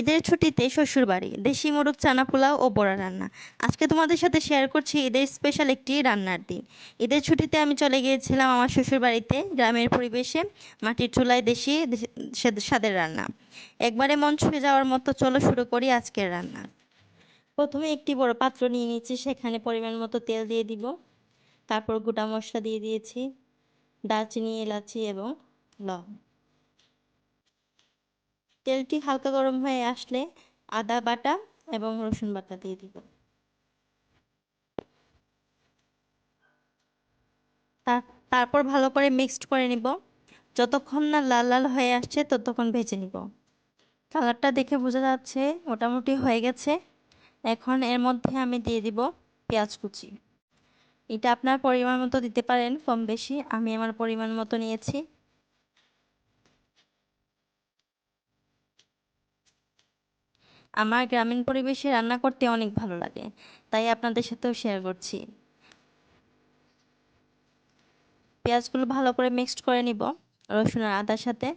ঈদের ছুটিতে শ্বশুরবাড়ি, দেশি মোরগ, চানা পোলাও ও বড়া রান্না। আজকে তোমাদের সাথে শেয়ার করছি ঈদের স্পেশাল একটি রান্নার দিন। ঈদের ছুটিতে আমি চলে গিয়েছিলাম আমার শ্বশুরবাড়িতে, গ্রামের পরিবেশে, মাটির চুলায় দেশি স্বাদের রান্না। একবারে মন ছুঁয়ে যাওয়ার মতো চলো শুরু করি আজকের রান্না। প্রথমে একটি বড় পাত্র নিয়ে নিচ্ছি সেখানে পরিমাণ মতো তেল দিয়ে দিব। তারপর গোটা মশলা দিয়ে দিয়েছি, দারচিনি, এলাচি এবং লং তেলটি হালকা গরম হয়ে আসলে আদা বাটা এবং রসুন বাটা দিয়ে দিব। তারপর ভালো করে মিক্সড করে নিব। যতক্ষণ না লাল লাল হয়ে আসছে ততক্ষণ ভেজে নিব। কালারটা দেখে বোঝা যাচ্ছে মোটামুটি হয়ে গেছে। এখন এর মধ্যে আমি দিয়ে দিব পেঁয়াজ কুচি। এটা আপনার পরিমাণ মতো দিতে পারেন, কম বেশি। আমি আমার পরিমাণ মতো নিয়েছি। আমার গ্রামীণ পরিবেশে রান্না করতে অনেক ভালো লাগে, তাই আপনাদের সাথেও শেয়ার করছি। পেঁয়াজগুলো ভালো করে মিক্সড করে নিব, রসুন আর আদার সাথে।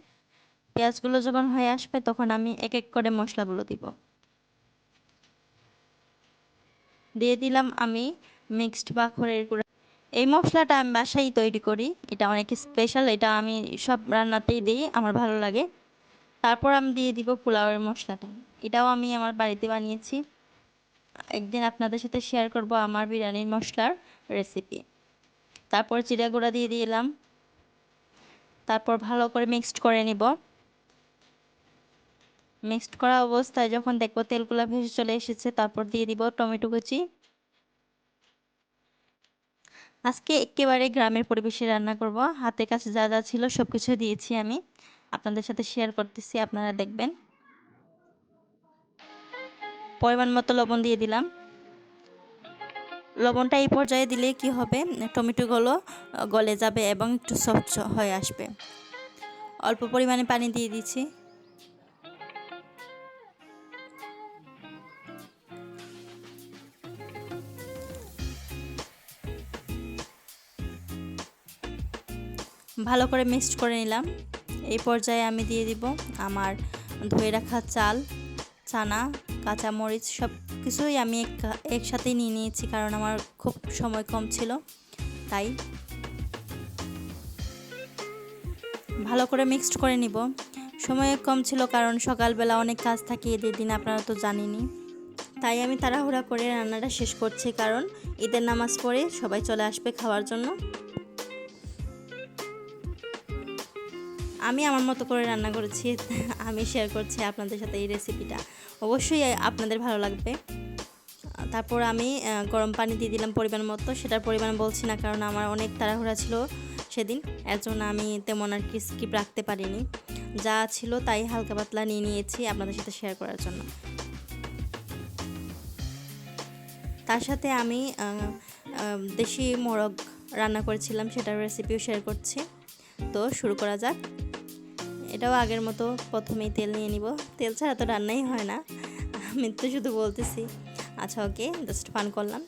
পেঁয়াজগুলো যখন হয়ে আসবে, তখন আমি এক এক করে মশলাগুলো দিব। দিয়ে দিলাম আমি মিক্সড বা খড়ের গুঁড়া। এই মশলাটা আমি বাসায় তৈরি করি, এটা অনেক স্পেশাল এটা আমি সব রান্নাতেই দিই, আমার ভালো লাগে। তারপর আমি দিয়ে দিব পোলাওয়ের মশলাটা। এটাও আমি আমার বাড়িতে বানিয়েছি। একদিন আপনাদের সাথে শেয়ার করব আমার বিরিয়ানির মশলার রেসিপি তারপর জিরা গুঁড়া দিয়ে দিলাম। তারপর ভালো করে মিক্সড করে নিব। মিক্সড করা অবস্থায় যখন দেখব তেলগুলো ভেসে চলে এসেছে, তারপর দিয়ে দিব টমেটো কুচি। আজকে একেবারে গ্রামের পরিবেশে রান্না করব। হাতের কাছে যা যা ছিল সব কিছু দিয়েছি আমি। আপনাদের সাথে শেয়ার করতেছি, আপনারা দেখবেন। পরিমাণ মতো লবণ দিয়ে দিলাম। লবণটা এই পর্যায়ে দিলে কি হবে? টমেটোগুলো গলে যাবে এবং একটু সফট হয়ে আসবে। অল্প পরিমাণে পানি দিয়ে দিচ্ছি। ভালো করে মিক্সড করে নিলাম। এই পর্যায়ে আমি দিয়ে দিব আমার ধুয়ে রাখা চাল, চানা কাঁচামরিচ সব কিছুই আমি এক- একসাথেই নিয়ে নিয়েছি কারণ আমার খুব সময় কম ছিল, তাই। ভালো করে মিক্সড করে নিব। সময় কম ছিল কারণ সকালবেলা অনেক কাজ থাকে, ঈদের দিন আপনারা তো জানেনই। তাই আমি তাড়াহুড়া করে রান্নাটা শেষ করছি কারণ ঈদের নামাজ পড়ে সবাই চলে আসবে খাওয়ার জন্য। আমি আমার মতো করে রান্না করেছি, আমি শেয়ার করছি আপনাদের সাথে এই রেসিপিটা অবশ্যই আপনাদের ভালো লাগবে। তারপর আমি গরম পানি দিয়ে দিলাম পরিমাণ মতো। সেটার পরিমাণ বলছি না, কারণ আমার অনেক তাড়াহুড়া ছিল সেদিন। এর জন্য আমি তেমন আর কি স্কিপ রাখতে পারিনি। যা ছিল তাই হালকা পাতলা নিয়ে নিয়েছি আপনাদের সাথে শেয়ার করার জন্য। তার সাথে আমি দেশি মোরগ রান্না করেছিলাম, সেটার রেসিপিও শেয়ার করছি। তো শুরু করা যাক। এটাও আগের মতো প্রথমেই তেল নিয়ে নিব। তেল ছাড়া তো রান্নাই হয় না। আমি তো শুধু বলতেছি। আচ্ছা ওকে জাস্ট ফান করলাম।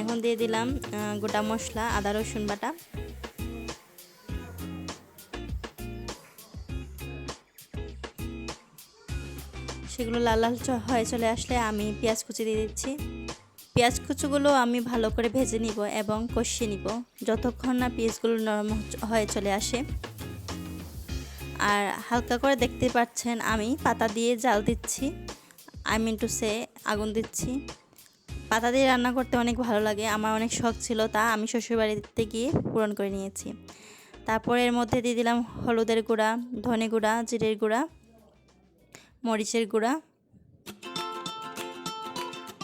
এখন দিয়ে দিলাম গোটা মশলা, আদা, রসুন বাটা। সেগুলো লাল লাল হয়ে চলে আসলে আমি পেঁয়াজ কুচি দিয়ে দিচ্ছি। পেঁয়াজ কুচুগুলো আমি ভালো করে ভেজে নিব এবং কষিয়ে নিব। যতক্ষণ না পেঁয়াজগুলো নরম হয়ে চলে আসে। আর হালকা করে দেখতে পাচ্ছেন, আমি পাতা দিয়ে জাল দিচ্ছি। আই মিন টু সে আগুন দিচ্ছি। পাতা দিয়ে রান্না করতে অনেক ভালো লাগে, আমার অনেক শখ ছিল তা আমি শ্বশুরবাড়িতে গিয়ে পূরণ করে নিয়েছি। তারপর এর মধ্যে দিয়ে দিলাম হলুদের গুঁড়া, ধনে গুঁড়া, জিরের গুঁড়া, মরিচের গুঁড়া।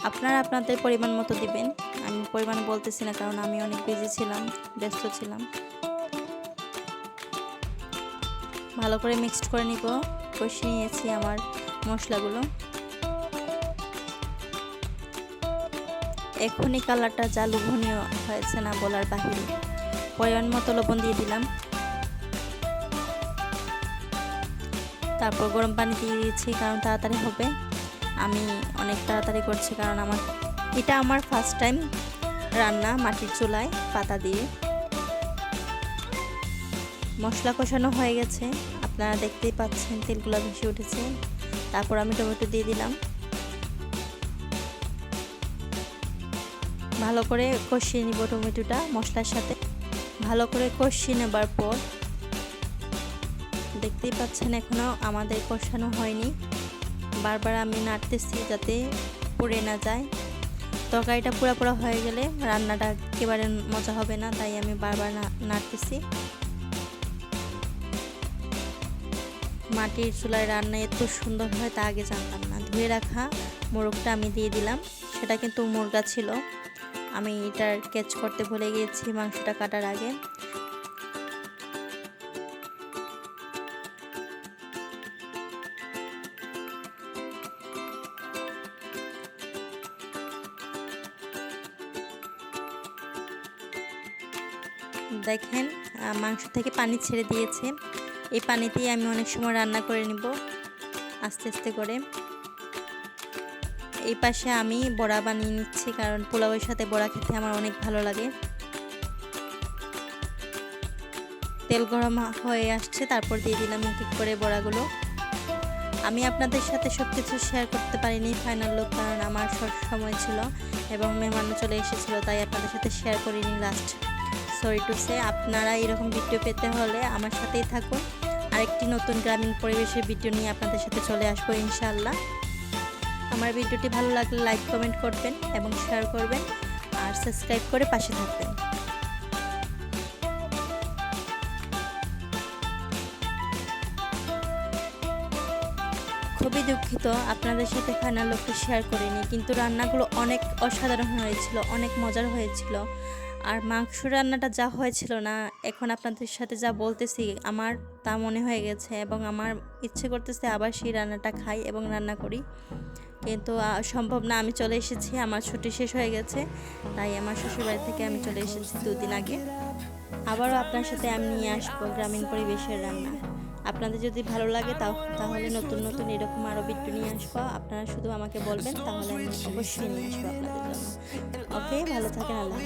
আপনারা আপনাদের পরিমাণ মতো দিবেন। আমি পরিমাণ বলতেছি না, কারণ আমি অনেক বিজি ছিলাম, ব্যস্ত ছিলাম। ভালো করে মিক্সড করে নিব। কষিয়ে নিয়েছি আমার মশলাগুলো। এখনই কালারটা যা লোভনীয় হয়েছে না বলার বাহিরে। পরিমাণ মতো লবণ দিয়ে দিলাম। তারপর গরম পানি দিয়ে দিয়েছি, কারণ তাড়াতাড়ি হবে। আমি অনেক তাড়াতাড়ি করছি, কারণ আমার এটা আমার ফার্স্ট টাইম রান্না মাটির চুলায় পাতা দিয়ে। মশলা কষানো হয়ে গেছে। আপনারা দেখতেই পাচ্ছেন তেলগুলো ভেসে উঠেছে। তারপর আমি টমেটো দিয়ে দিলাম। ভালো করে কষিয়ে নিব টমেটোটা মশলার সাথে। ভালো করে কষিয়ে নেবার পর দেখতেই পাচ্ছেন এখনও আমাদের কষানো হয়নি। বারবার আমি নাড়তেছি যাতে পুড়ে না যায়। তরকারিটা পুরা পুরা হয়ে গেলে রান্নাটা একেবারে মজা হবে না, তাই আমি বারবার নাড়তেছি। মাটির চুলায় রান্না এত সুন্দর হয় তা আগে জানতাম না। ধুয়ে রাখা মোরগটা আমি দিয়ে দিলাম। সেটা কিন্তু মুরগা ছিল। আমি এটার ক্যাচ করতে ভুলে গিয়েছি মাংসটা কাটার আগে। দেখেন মাংস থেকে পানি ছেড়ে দিয়েছে। এই পানিতেই আমি অনেক সময় রান্না করে নিব, আস্তে আস্তে করে। এই পাশে আমি বড়া বানিয়ে নিচ্ছি, কারণ পোলাওয়ের সাথে বড়া খেতে আমার অনেক ভালো লাগে। তেল গরম হয়ে আসছে, তারপর দিয়ে দিলাম এক করে বড়াগুলো। আমি আপনাদের সাথে সব কিছু শেয়ার করতে পারিনি ফাইনাল লুক কারণ আমার সব সময় ছিল এবং মেহমানও চলে এসেছিল, তাই আপনাদের সাথে শেয়ার করিনি লাস্ট সরি টু সে আপনারা এরকম ভিডিও পেতে হলে আমার সাথেই থাকুন। আরেকটি নতুন গ্রামীণ পরিবেশের ভিডিও নিয়ে আপনাদের সাথে চলে আসব ইনশাআল্লাহ। আমার ভিডিওটি ভালো লাগলে লাইক, কমেন্ট করবেন এবং শেয়ার করবেন আর সাবস্ক্রাইব করে পাশে থাকবেন। খুবই দুঃখিত আপনাদের সাথে ফাইনাল লোকটা শেয়ার করিনি, কিন্তু রান্নাগুলো অনেক অসাধারণ হয়েছিল, অনেক মজার হয়েছিল। আর মাংস রান্নাটা যা হয়েছিল না এখন আপনাদের সাথে যা বলতেছি, আমার তা মনে হয়ে গেছে এবং আমার ইচ্ছে করতেছে আবার সেই রান্নাটা খাই এবং রান্না করি। কিন্তু সম্ভব না, আমি চলে এসেছি, আমার ছুটি শেষ হয়ে গেছে, তাই আমার শ্বশুরবাড়ি থেকে আমি চলে এসেছি দুদিন আগে। আবারও আপনার সাথে আমি নিয়ে আসব গ্রামীণ পরিবেশের রান্না। আপনাদের যদি ভালো লাগে তাও, তাহলে নতুন নতুন এরকম আরও ভিডিও নিয়ে আসব। আপনারা শুধু আমাকে বলবেন, তাহলে আমি অবশ্যই নিয়ে আসব আপনাদের জন্য। ওকে, ভালো থাকেন, আল্লাহ